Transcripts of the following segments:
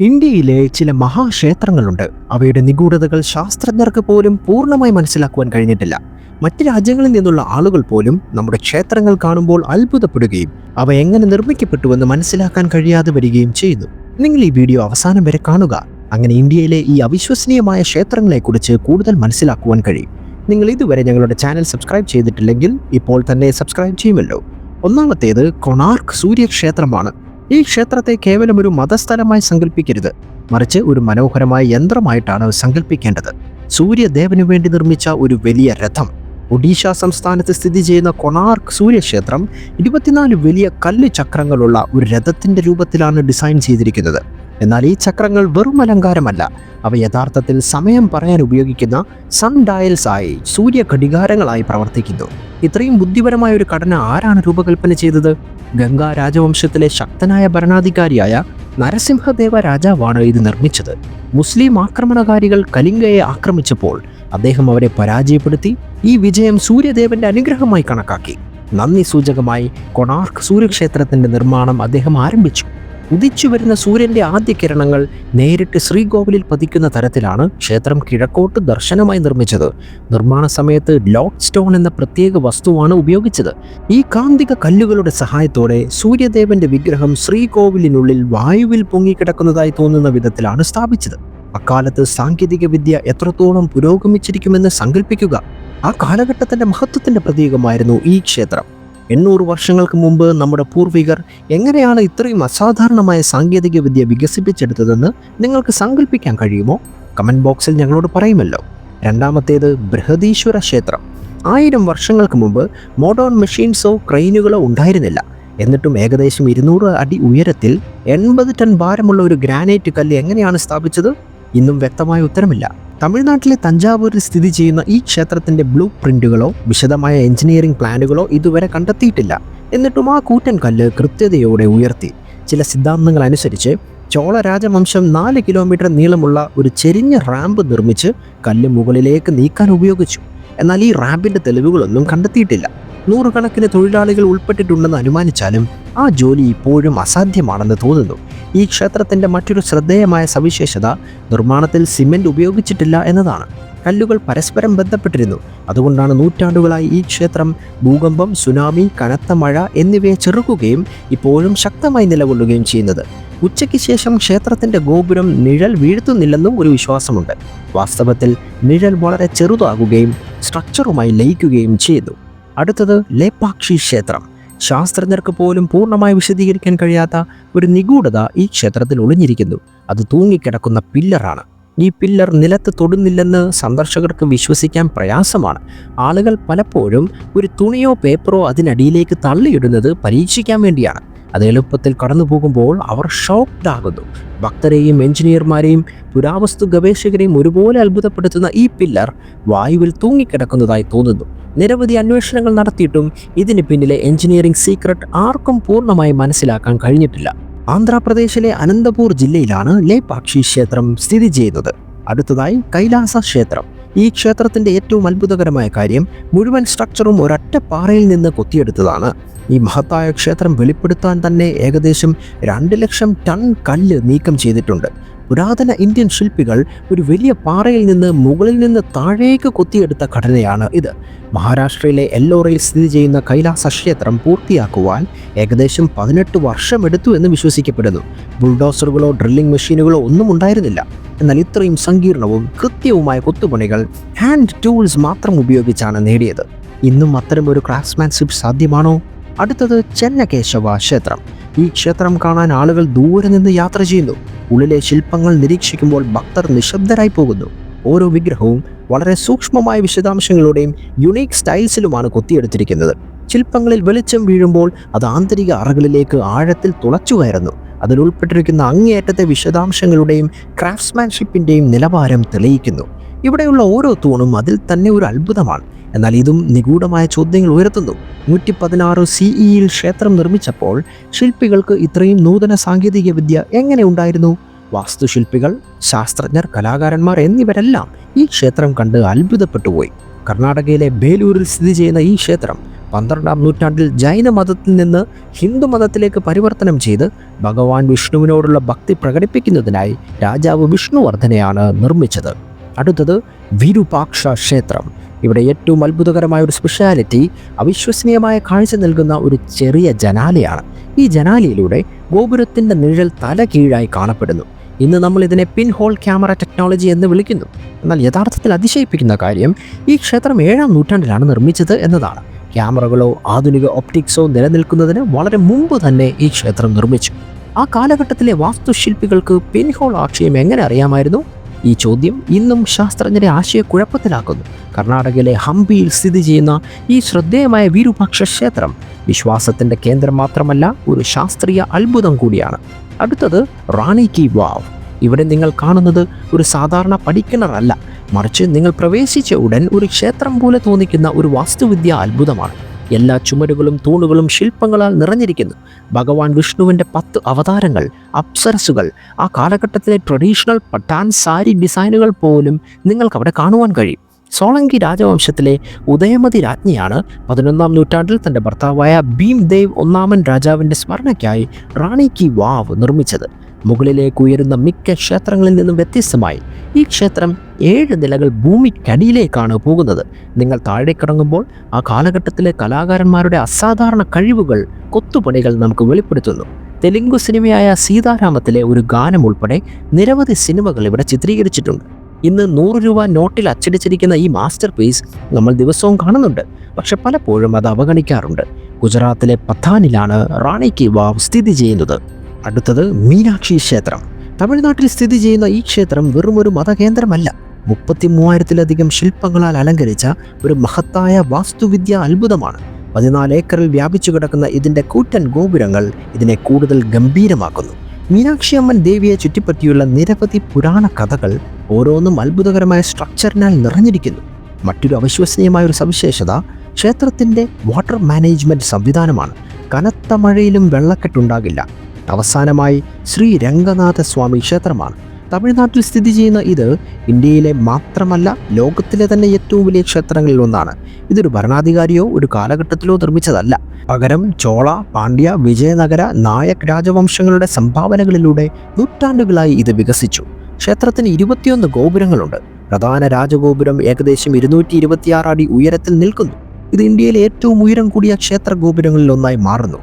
ഇന്ത്യയിലെ ചില മഹാക്ഷേത്രങ്ങളുണ്ട്. അവയുടെ നിഗൂഢതകൾ ശാസ്ത്രജ്ഞർക്ക് പോലും പൂർണമായി മനസ്സിലാക്കുവാൻ കഴിഞ്ഞിട്ടില്ല. മറ്റ് രാജ്യങ്ങളിൽ നിന്നുള്ള ആളുകൾ പോലും നമ്മുടെ ക്ഷേത്രങ്ങൾ കാണുമ്പോൾ അത്ഭുതപ്പെടുകയും അവ എങ്ങനെ നിർമ്മിക്കപ്പെട്ടുവെന്ന് മനസ്സിലാക്കാൻ കഴിയാതെ വരികയും ചെയ്യുന്നു. നിങ്ങൾ ഈ വീഡിയോ അവസാനം വരെ കാണുക. അങ്ങനെ ഇന്ത്യയിലെ ഈ അവിശ്വസനീയമായ ക്ഷേത്രങ്ങളെക്കുറിച്ച് കൂടുതൽ മനസ്സിലാക്കുവാൻ കഴിയും. നിങ്ങൾ ഇതുവരെ ഞങ്ങളുടെ ചാനൽ സബ്സ്ക്രൈബ് ചെയ്തിട്ടില്ലെങ്കിൽ ഇപ്പോൾ തന്നെ സബ്സ്ക്രൈബ് ചെയ്യുമല്ലോ. ഒന്നാമത്തേത് കൊണാർക്ക് സൂര്യക്ഷേത്രമാണ്. ഈ ക്ഷേത്രത്തെ കേവലം ഒരു മതസ്ഥലമായി സങ്കല്പിക്കരുത്. മറിച്ച് ഒരു മനോഹരമായ യന്ത്രമായിട്ടാണ് സങ്കല്പിക്കേണ്ടത്. സൂര്യദേവനു വേണ്ടി നിർമ്മിച്ച ഒരു വലിയ രഥം. ഒഡീഷ സംസ്ഥാനത്ത് സ്ഥിതി ചെയ്യുന്ന കൊണാർക്ക് സൂര്യക്ഷേത്രം ഇരുപത്തിനാല് വലിയ കല്ല് ചക്രങ്ങളുള്ള ഒരു രഥത്തിന്റെ രൂപത്തിലാണ് ഡിസൈൻ ചെയ്തിരിക്കുന്നത്. എന്നാൽ ഈ ചക്രങ്ങൾ വെറും അലങ്കാരമല്ല. അവ യഥാർത്ഥത്തിൽ സമയം പറയാൻ ഉപയോഗിക്കുന്ന സൺ ഡയൽസ് ആയി സൂര്യ ഘടികാരങ്ങളായി പ്രവർത്തിക്കുന്നു. ഇത്രയും ബുദ്ധിപരമായ ഒരു ഘടന ആരാണ് രൂപകൽപ്പന ചെയ്തത്? ഗംഗാ രാജവംശത്തിലെ ശക്തനായ ഭരണാധികാരിയായ നരസിംഹദേവ രാജാവാണ് ഇത് നിർമ്മിച്ചത്. മുസ്ലിം ആക്രമണകാരികൾ കലിംഗയെ ആക്രമിച്ചപ്പോൾ അദ്ദേഹം അവരെ പരാജയപ്പെടുത്തി ഈ വിജയം സൂര്യദേവന്റെ അനുഗ്രഹമായി കണക്കാക്കി. നന്ദി സൂചകമായി കൊണാർക്ക് സൂര്യക്ഷേത്രത്തിന്റെ നിർമ്മാണം അദ്ദേഹം ആരംഭിച്ചു. ഉദിച്ചു വരുന്ന സൂര്യന്റെ ആദ്യ കിരണങ്ങൾ നേരിട്ട് ശ്രീകോവിലിൽ പതിക്കുന്ന തരത്തിലാണ് ക്ഷേത്രം കിഴക്കോട്ട് ദർശനമായി നിർമ്മിച്ചത്. നിർമ്മാണ സമയത്ത് ലോക്ക് സ്റ്റോൺ എന്ന പ്രത്യേക വസ്തുവാണ് ഉപയോഗിച്ചത്. ഈ കാന്തിക കല്ലുകളുടെ സഹായത്തോടെ സൂര്യദേവന്റെ വിഗ്രഹം ശ്രീകോവിലിനുള്ളിൽ വായുവിൽ പൊങ്ങിക്കിടക്കുന്നതായി തോന്നുന്ന വിധത്തിലാണ് സ്ഥാപിച്ചത്. അക്കാലത്ത് സാങ്കേതിക വിദ്യ എത്രത്തോളം പുരോഗമിച്ചിരിക്കുമെന്ന് സങ്കല്പിക്കുക ആ കാലഘട്ടത്തിന്റെ മഹത്വത്തിന്റെ പ്രതീകമായിരുന്നു ഈ ക്ഷേത്രം. എണ്ണൂറ് വർഷങ്ങൾക്ക് മുമ്പ് നമ്മുടെ പൂർവികർ എങ്ങനെയാണ് ഇത്രയും അസാധാരണമായ സാങ്കേതിക വിദ്യ വികസിപ്പിച്ചെടുത്തതെന്ന് നിങ്ങൾക്ക് സങ്കല്പിക്കാൻ കഴിയുമോ? കമന്റ് ബോക്സിൽ ഞങ്ങളോട് പറയുമല്ലോ. രണ്ടാമത്തേത് ബൃഹദീശ്വര ക്ഷേത്രം. ആയിരം വർഷങ്ങൾക്ക് മുമ്പ് മോഡേൺ മെഷീൻസോ ക്രെയിനുകളോ ഉണ്ടായിരുന്നില്ല. എന്നിട്ടും ഏകദേശം ഇരുന്നൂറ് അടി ഉയരത്തിൽ എൺപത് ടൺ ഭാരമുള്ള ഒരു ഗ്രാനൈറ്റ് കല്ല് എങ്ങനെയാണ് സ്ഥാപിച്ചത്? ഇന്നും വ്യക്തമായ ഉത്തരമില്ല. തമിഴ്നാട്ടിലെ തഞ്ചാവൂരിൽ സ്ഥിതി ചെയ്യുന്ന ഈ ക്ഷേത്രത്തിന്റെ ബ്ലൂ പ്രിന്റുകളോ വിശദമായ എഞ്ചിനീയറിംഗ് പ്ലാനുകളോ ഇതുവരെ കണ്ടെത്തിയിട്ടില്ല. എന്നിട്ടും ആ കൂറ്റൻ കല്ല് കൃത്യതയോടെ ഉയർത്തി. ചില സിദ്ധാന്തങ്ങൾ അനുസരിച്ച് ചോള രാജവംശം നാല് കിലോമീറ്റർ നീളമുള്ള ഒരു ചെരിഞ്ഞ റാമ്പ് നിർമ്മിച്ച് കല്ല് മുകളിലേക്ക് നീക്കാൻ ഉപയോഗിച്ചു. എന്നാൽ ഈ റാമ്പിന്റെ തെളിവുകളൊന്നും കണ്ടെത്തിയിട്ടില്ല. നൂറുകണക്കിന് തൊഴിലാളികൾ ഉൾപ്പെട്ടിട്ടുണ്ടെന്ന് അനുമാനിച്ചാലും ആ ജോലി ഇപ്പോഴും അസാധ്യമാണെന്ന് തോന്നുന്നു. ഈ ക്ഷേത്രത്തിന്റെ മറ്റൊരു ശ്രദ്ധേയമായ സവിശേഷത നിർമ്മാണത്തിൽ സിമെന്റ് ഉപയോഗിച്ചിട്ടില്ല എന്നതാണ്. കല്ലുകൾ പരസ്പരം ബന്ധപ്പെട്ടിരുന്നു. അതുകൊണ്ടാണ് നൂറ്റാണ്ടുകളായി ഈ ക്ഷേത്രം ഭൂകമ്പം സുനാമി കനത്ത മഴ എന്നിവയെ ചെറുക്കുകയും ഇപ്പോഴും ശക്തമായി നിലകൊള്ളുകയും ചെയ്യുന്നത്. ഉച്ചയ്ക്ക് ശേഷം ക്ഷേത്രത്തിന്റെ ഗോപുരം നിഴൽ വീഴ്ത്തുന്നില്ലെന്നും ഒരു വിശ്വാസമുണ്ട്. വാസ്തവത്തിൽ നിഴൽ വളരെ ചെറുതാകുകയും സ്ട്രക്ചറുമായി ലയിക്കുകയും ചെയ്യുന്നു. അടുത്തത് ലേപ്പാക്ഷി ക്ഷേത്രം. ശാസ്ത്രജ്ഞർക്ക് പോലും പൂർണമായി വിശദീകരിക്കാൻ കഴിയാത്ത ഒരു നിഗൂഢത ഈ ക്ഷേത്രത്തിൽ ഒളിഞ്ഞിരിക്കുന്നു. അത് തൂങ്ങിക്കിടക്കുന്ന പില്ലറാണ്. ഈ പില്ലർ നിലത്ത് തൊടുന്നില്ലെന്ന് സന്ദർശകർക്ക് വിശ്വസിക്കാൻ പ്രയാസമാണ്. ആളുകൾ പലപ്പോഴും ഒരു തുണിയോ പേപ്പറോ അതിനടിയിലേക്ക് തള്ളിയിടുന്നത് പരീക്ഷിക്കാൻ വേണ്ടിയാണ്. അത് എളുപ്പത്തിൽ കടന്നു പോകുമ്പോൾ അവർ ഷോക്ക്ഡ് ആകുന്നു. ഭക്തരെയും എഞ്ചിനീയർമാരെയും പുരാവസ്തു ഗവേഷകരെയും ഒരുപോലെ അത്ഭുതപ്പെടുത്തുന്ന ഈ പില്ലർ വായുവിൽ തൂങ്ങിക്കിടക്കുന്നതായി തോന്നുന്നു. നിരവധി അന്വേഷണങ്ങൾ നടത്തിയിട്ടും ഇതിന് പിന്നിലെ എഞ്ചിനീയറിംഗ് സീക്രട്ട് ആർക്കും പൂർണമായി മനസ്സിലാക്കാൻ കഴിഞ്ഞിട്ടില്ല. ആന്ധ്രാപ്രദേശിലെ അനന്തപൂർ ജില്ലയിലാണ് ലേപാക്ഷി ക്ഷേത്രം സ്ഥിതി ചെയ്യുന്നത്. അടുത്തതായി കൈലാസ ക്ഷേത്രം. ഈ ക്ഷേത്രത്തിന്റെ ഏറ്റവും അത്ഭുതകരമായ കാര്യം മുഴുവൻ സ്ട്രക്ചറും ഒരൊറ്റ പാറയിൽ നിന്ന് കൊത്തിയെടുത്തതാണ്. ഈ മഹത്തായ ക്ഷേത്രം വെളിപ്പെടുത്താൻ തന്നെ ഏകദേശം രണ്ട് ലക്ഷം ടൺ കല്ല് നീക്കം ചെയ്തിട്ടുണ്ട്. പുരാതന ഇന്ത്യൻ ശില്പികൾ ഒരു വലിയ പാറയിൽ നിന്ന് മുകളിൽ നിന്ന് താഴേക്ക് കൊത്തിയെടുത്ത ഘടനയാണ് ഇത്. മഹാരാഷ്ട്രയിലെ എല്ലോറയിൽ സ്ഥിതി ചെയ്യുന്ന കൈലാസ ക്ഷേത്രം പൂർത്തിയാക്കുവാൻ ഏകദേശം പതിനെട്ട് വർഷമെടുത്തു എന്ന് വിശ്വസിക്കപ്പെടുന്നു. ബുൾഡോസറുകളോ ഡ്രില്ലിംഗ് മെഷീനുകളോ ഒന്നും ഉണ്ടായിരുന്നില്ല. എന്നാൽ ഇത്രയും സങ്കീർണവും കൃത്യവുമായ കൊത്തുപണികൾ ഹാൻഡ് ടൂൾസ് മാത്രം ഉപയോഗിച്ചാണ് നേടിയത്. ഇന്നും അത്തരം ഒരു ക്രാഫ്റ്റ്സ്മാൻഷിപ്പ് സാധ്യമാണോ? അടുത്തത് ചെന്നകേശവ ക്ഷേത്രം. ഈ ക്ഷേത്രം കാണാൻ ആളുകൾ ദൂരെ നിന്ന് യാത്ര ചെയ്യുന്നു. ഉള്ളിലെ ശില്പങ്ങൾ നിരീക്ഷിക്കുമ്പോൾ ഭക്തർ നിശബ്ദരായി പോകുന്നു. ഓരോ വിഗ്രഹവും വളരെ സൂക്ഷ്മമായ വിശദാംശങ്ങളുടെയും യുണീക്ക് സ്റ്റൈൽസിലുമാണ് കൊത്തിയെടുത്തിരിക്കുന്നത്. ശില്പങ്ങളിൽ വെളിച്ചം വീഴുമ്പോൾ അത് ആന്തരിക അറകളിലേക്ക് ആഴത്തിൽ തുളച്ചു കയറുന്നു. അതിൽ ഉൾപ്പെട്ടിരിക്കുന്ന അങ്ങേയറ്റത്തെ വിശദാംശങ്ങളുടെയും ക്രാഫ്റ്റ്സ്മാൻഷിപ്പിന്റെയും നിലവാരം തെളിയിക്കുന്നു. ഇവിടെയുള്ള ഓരോ തൂണും അതിൽ തന്നെ ഒരു അത്ഭുതമാണ്. എന്നാൽ ഇതും നിഗൂഢമായ ചോദ്യങ്ങൾ ഉയർത്തുന്നു. നൂറ്റി പതിനാറ് സിഇയിൽ ക്ഷേത്രം നിർമ്മിച്ചപ്പോൾ ശില്പികൾക്ക് ഇത്രയും നൂതന സാങ്കേതിക വിദ്യ എങ്ങനെ ഉണ്ടായിരുന്നു? വാസ്തുശില്പികൾ ശാസ്ത്രജ്ഞർ കലാകാരന്മാർ എന്നിവരെല്ലാം ഈ ക്ഷേത്രം കണ്ട് അത്ഭുതപ്പെട്ടുപോയി. കർണാടകയിലെ ബേലൂരിൽ സ്ഥിതി ചെയ്യുന്ന ഈ ക്ഷേത്രം പന്ത്രണ്ടാം നൂറ്റാണ്ടിൽ ജൈന മതത്തിൽ നിന്ന് ഹിന്ദു മതത്തിലേക്ക് പരിവർത്തനം ചെയ്ത് ഭഗവാൻ വിഷ്ണുവിനോടുള്ള ഭക്തി പ്രകടിപ്പിക്കുന്നതിനായി രാജാവ് വിഷ്ണുവർദ്ധനയാണ് നിർമ്മിച്ചത്. അടുത്തത് വിരൂപാക്ഷ ക്ഷേത്രം. ഇവിടെ ഏറ്റവും അത്ഭുതകരമായ ഒരു സ്പെഷ്യാലിറ്റി അവിശ്വസനീയമായ കാഴ്ച നൽകുന്ന ഒരു ചെറിയ ജനാലയാണ്. ഈ ജനാലയിലൂടെ ഗോപുരത്തിന്റെ നിഴൽ തല കീഴായി കാണപ്പെടുന്നു. ഇന്ന് നമ്മൾ ഇതിനെ പിൻ ഹോൾ ക്യാമറ ടെക്നോളജി എന്ന് വിളിക്കുന്നു. എന്നാൽ യഥാർത്ഥത്തിൽ അതിശയിപ്പിക്കുന്ന കാര്യം ഈ ക്ഷേത്രം ഏഴാം നൂറ്റാണ്ടിലാണ് നിർമ്മിച്ചത് എന്നതാണ്. ക്യാമറകളോ ആധുനിക ഒപ്റ്റിക്സോ നിലനിൽക്കുന്നതിന് വളരെ മുമ്പ് തന്നെ ഈ ക്ഷേത്രം നിർമ്മിച്ചു. ആ കാലഘട്ടത്തിലെ വാസ്തുശില്പികൾക്ക് പിൻഹോൾ ആക്ഷയം എങ്ങനെ അറിയാമായിരുന്നു? ഈ ചോദ്യം ഇന്നും ശാസ്ത്രജ്ഞരെ ആശയക്കുഴപ്പത്തിലാക്കുന്നു. കർണാടകയിലെ ഹംപിയിൽ സ്ഥിതി ചെയ്യുന്ന ഈ ശ്രദ്ധേയമായ വിരൂപാക്ഷ ക്ഷേത്രം വിശ്വാസത്തിന്റെ കേന്ദ്രം മാത്രമല്ല ഒരു ശാസ്ത്രീയ അത്ഭുതം കൂടിയാണ്. അടുത്തത് റാണി കി വാവ്. ഇവിടെ നിങ്ങൾ കാണുന്നത് ഒരു സാധാരണ പടിക്കിണറല്ല മറിച്ച് നിങ്ങൾ പ്രവേശിച്ച ഉടൻ ഒരു ക്ഷേത്രം പോലെ തോന്നിക്കുന്ന ഒരു വാസ്തുവിദ്യ അത്ഭുതമാണ്. എല്ലാ ചുമരുകളും തൂണുകളും ശില്പങ്ങളാൽ നിറഞ്ഞിരിക്കുന്നു. ഭഗവാൻ വിഷ്ണുവിന്റെ പത്ത് അവതാരങ്ങൾ അപ്സരസുകൾ ആ കാലഘട്ടത്തിലെ ട്രഡീഷണൽ പട്ടാൻ സാരി ഡിസൈനുകൾ പോലും നിങ്ങൾക്ക് അവിടെ കാണുവാൻ കഴിയും. സോളങ്കി രാജവംശത്തിലെ ഉദയമതി രാജ്ഞിയാണ് പതിനൊന്നാം നൂറ്റാണ്ടിൽ തന്റെ ഭർത്താവായ ഭീം ദേവ് ഒന്നാമൻ രാജാവിന്റെ സ്മരണയ്ക്കായി റാണി കി വാവ് നിർമ്മിച്ചത്. മുകളിലേക്ക് ഉയരുന്ന മിക്ക ക്ഷേത്രങ്ങളിൽ നിന്നും വ്യത്യസ്തമായി ഈ ക്ഷേത്രം ഏഴ് നിലകൾ ഭൂമിക്കടിയിലേക്കാണ് പോകുന്നത്. നിങ്ങൾ താഴേക്കിറങ്ങുമ്പോൾ ആ കാലഘട്ടത്തിലെ കലാകാരന്മാരുടെ അസാധാരണ കഴിവുകൾ കൊത്തുപണികൾ നമുക്ക് വെളിപ്പെടുത്തുന്നു. തെലുങ്കു സിനിമയായ സീതാരാമത്തിലെ ഒരു ഗാനം ഉൾപ്പെടെ നിരവധി സിനിമകൾ ഇവിടെ ചിത്രീകരിച്ചിട്ടുണ്ട്. ഇന്ന് നൂറ് രൂപ നോട്ടിൽ അച്ചടിച്ചിരിക്കുന്ന ഈ മാസ്റ്റർ പീസ് നമ്മൾ ദിവസവും കാണുന്നുണ്ട്. പക്ഷെ പലപ്പോഴും അത് അവഗണിക്കാറുണ്ട്. ഗുജറാത്തിലെ പത്താനിലാണ് റാണി കി വാവ് സ്ഥിതി ചെയ്യുന്നത്. അടുത്തത് മീനാക്ഷി ക്ഷേത്രം. തമിഴ്നാട്ടിൽ സ്ഥിതി ചെയ്യുന്ന ഈ ക്ഷേത്രം വെറും ഒരു മതകേന്ദ്രമല്ല. മുപ്പത്തി മൂവായിരത്തിലധികം ശില്പങ്ങളാൽ അലങ്കരിച്ച ഒരു മഹത്തായ വാസ്തുവിദ്യ അത്ഭുതമാണ്. പതിനാല് ഏക്കറിൽ വ്യാപിച്ചു കിടക്കുന്ന ഇതിന്റെ കൂറ്റൻ ഗോപുരങ്ങൾ ഇതിനെ കൂടുതൽ ഗംഭീരമാക്കുന്നു. മീനാക്ഷി അമ്മൻ ദേവിയെ ചുറ്റിപ്പറ്റിയുള്ള നിരവധി പുരാണ കഥകൾ ഓരോന്നും അത്ഭുതകരമായ സ്ട്രക്ചറിനാൽ നിറഞ്ഞിരിക്കുന്നു. മറ്റൊരു അവിശ്വസനീയമായ ഒരു സവിശേഷത ക്ഷേത്രത്തിന്റെ വാട്ടർ മാനേജ്മെന്റ് സംവിധാനമാണ്. കനത്ത മഴയിലും വെള്ളക്കെട്ടുണ്ടാകില്ല അവസാനമായി ശ്രീ രംഗനാഥ സ്വാമി ക്ഷേത്രമാണ്. തമിഴ്നാട്ടിൽ സ്ഥിതി ചെയ്യുന്ന ഇത് ഇന്ത്യയിലെ മാത്രമല്ല ലോകത്തിലെ തന്നെ ഏറ്റവും വലിയ ക്ഷേത്രങ്ങളിൽ ഒന്നാണ്. ഇതൊരു ഭരണാധികാരിയോ ഒരു കാലഘട്ടത്തിലോ നിർമ്മിച്ചതല്ല. പകരം ചോള പാണ്ഡ്യ വിജയനഗര നായക് രാജവംശങ്ങളുടെ സംഭാവനകളിലൂടെ നൂറ്റാണ്ടുകളായി ഇത് വികസിച്ചു. ക്ഷേത്രത്തിന് ഇരുപത്തിയൊന്ന് ഗോപുരങ്ങളുണ്ട്. പ്രധാന രാജഗോപുരം ഏകദേശം ഇരുന്നൂറ്റി ഇരുപത്തിയാറ് അടി ഉയരത്തിൽ നിൽക്കുന്നു. ഇത് ഇന്ത്യയിലെ ഏറ്റവും ഉയരം കൂടിയ ക്ഷേത്ര ഗോപുരങ്ങളിൽ ഒന്നായി മാറുന്നു.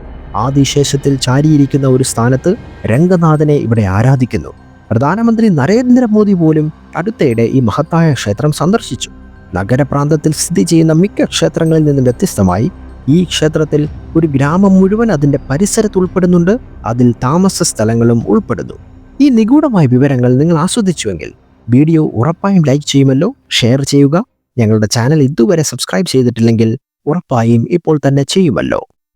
ആദിശേഷത്തിൽ ചാരിയിരിക്കുന്ന ഒരു സ്ഥാനത്ത് രംഗനാഥനെ ഇവിടെ ആരാധിക്കുന്നു. പ്രധാനമന്ത്രി നരേന്ദ്രമോദി പോലും അടുത്തയിടെ ഈ മഹത്തായ ക്ഷേത്രം സന്ദർശിച്ചു. നഗരപ്രാന്തത്തിൽ സ്ഥിതി ചെയ്യുന്ന മിക്ക ക്ഷേത്രങ്ങളിൽ നിന്നും വ്യത്യസ്തമായി ഈ ക്ഷേത്രത്തിൽ ഒരു ഗ്രാമം മുഴുവൻ അതിന്റെ പരിസരത്ത് ഉൾപ്പെടുന്നുണ്ട് അതിൽ താമസ സ്ഥലങ്ങളും ഉൾപ്പെടുന്നു. ഈ നിഗൂഢമായ വിവരങ്ങൾ നിങ്ങൾ ആസ്വദിച്ചുവെങ്കിൽ വീഡിയോ ഉറപ്പായും ലൈക്ക് ചെയ്യുമല്ലോ ഷെയർ ചെയ്യുക. ഞങ്ങളുടെ ചാനൽ ഇതുവരെ സബ്സ്ക്രൈബ് ചെയ്തിട്ടില്ലെങ്കിൽ ഉറപ്പായും ഇപ്പോൾ തന്നെ ചെയ്യുമല്ലോ.